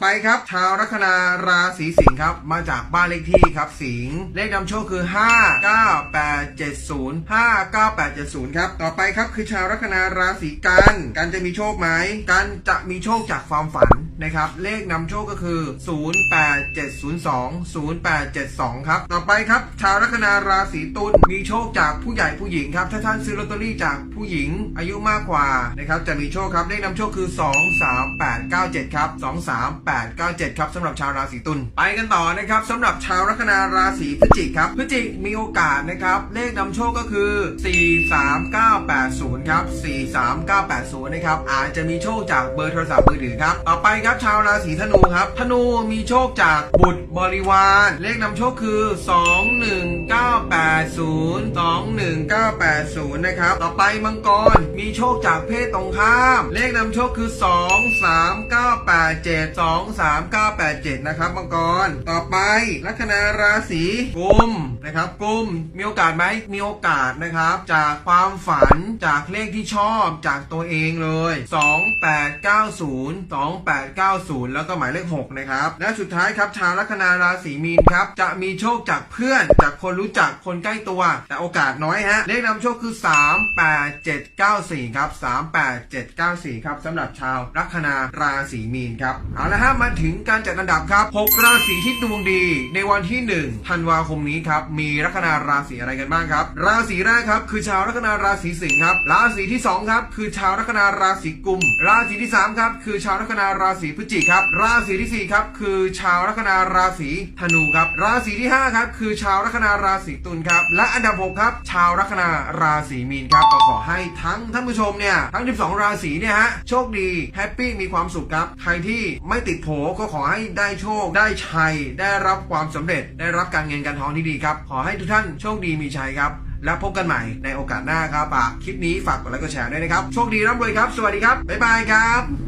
ไปครับชาวลัคนาราศีสิงห์ครับ มาจากบ้านเลขที่ครับ สิงห์เลขนำโชคคือ 5 9 8 7 0 5 9 8 7 0 ครับ ต่อไปครับคือชาวลัคนาราศีกันกันจะมีโชคไหมกันจะมีโชคจากความฝันนะครับ เลขนำโชคก็คือ 0 8 7 0 2 0 8 7 2 ครับ ต่อไปครับ ชาวลัคนาราศีตุลมีโชคจากผู้ใหญ่ผู้หญิงครับ ถ้าท่านซื้อลอตเตอรี่จากผู้หญิงอายุมากกว่านะครับจะมีโชคครับเลขนำโชคคือ 2 3 8 9 7 ครับ 2 3 8 9 7 ครับสำหรับชาวราศีตุลไปกันต่อนะครับสำหรับชาวลัคนาราศีพฤศจิกครับพฤศจิกมีโอกาสนะครับเลขนำโชคก็คือ 4 3 9 8 0 ครับ 4 3 9 8 0 นะครับอาจจะมีโชคจากเบอร์โทรศัพท์มือถือครับต่อไปครับชาวราศีธนูครับธนูมีโชคจากบุตรบริวาร เลขนำโชคคือ 2 1 9 8 0 2 1 9 8 0 นะครับ ต่อไปมังกร มีโชคจากเพศตรงข้าม เลขนำโชคคือ 2 3 9 8 7 2 3 9 8 7 นะครับมังกร ต่อไปลัคนาราศีกุมนะครับกุมมีโอกาสไหมมีโอกาสนะครับ จากความฝันจากเลขที่ชอบจากตัวเองเลย 2 8 9 0 2 8 9 0 แล้วก็หมายเลข 6 นะครับ และสุดท้ายครับชาวลัคนาราศีมีนครับ จะมีโชคจากเพื่อนจากคนรู้จักคนใกล้ตัว แต่โอกาสน้อยฮะ เลขนำโชคคือ 3 8 7 9 4 ครับ 3 8 7 9 4 ครับสำหรับชาวลัคนาราศีมีนครับ เอาละฮะ มาถึงการจัดอันดับครับ 6 ราศีที่ดวงดี ในวันที่ 1 ธันวาคมนี้ครับ มีลัคนาราศีอะไรกันบ้างครับ ราศีแรกครับ คือชาวลัคนาราศีสิงห์ครับ ราศีที่ 2 ครับ คือชาวลัคนาราศีกุม ราศีที่ 3 ครับ คือชาวลัคนาราศีพฤศจิกครับ ราศีที่ 4 ครับ คือชาวลัคนาราศีธนูครับ ราศีที่ 5 ครับ คือชาวลัคนาราศีตุลครับ และอันดับ 6 ครับ ชาวลัคนาราศีมีนครับก็ขอให้ทั้งท่านผู้ชมเนี่ย ทั้ง 12 ราศีเนี่ยฮะ โชคดีแฮปปี้มีความสุขครับ ใครที่ไม่ติดโผก็ขอให้ได้โชคได้ชัย ได้รับความสำเร็จ ได้รับการเงินการทองที่ดีครับ ขอให้ทุกท่านโชคดีมีชัยครับ แล้วพบกันใหม่ในโอกาสหน้าครับอะคลิปนี้ฝากกดไลค์กดแชร์ด้วยนะครับ โชคดีร่ำรวยครับ สวัสดีครับบ๊ายบายครับ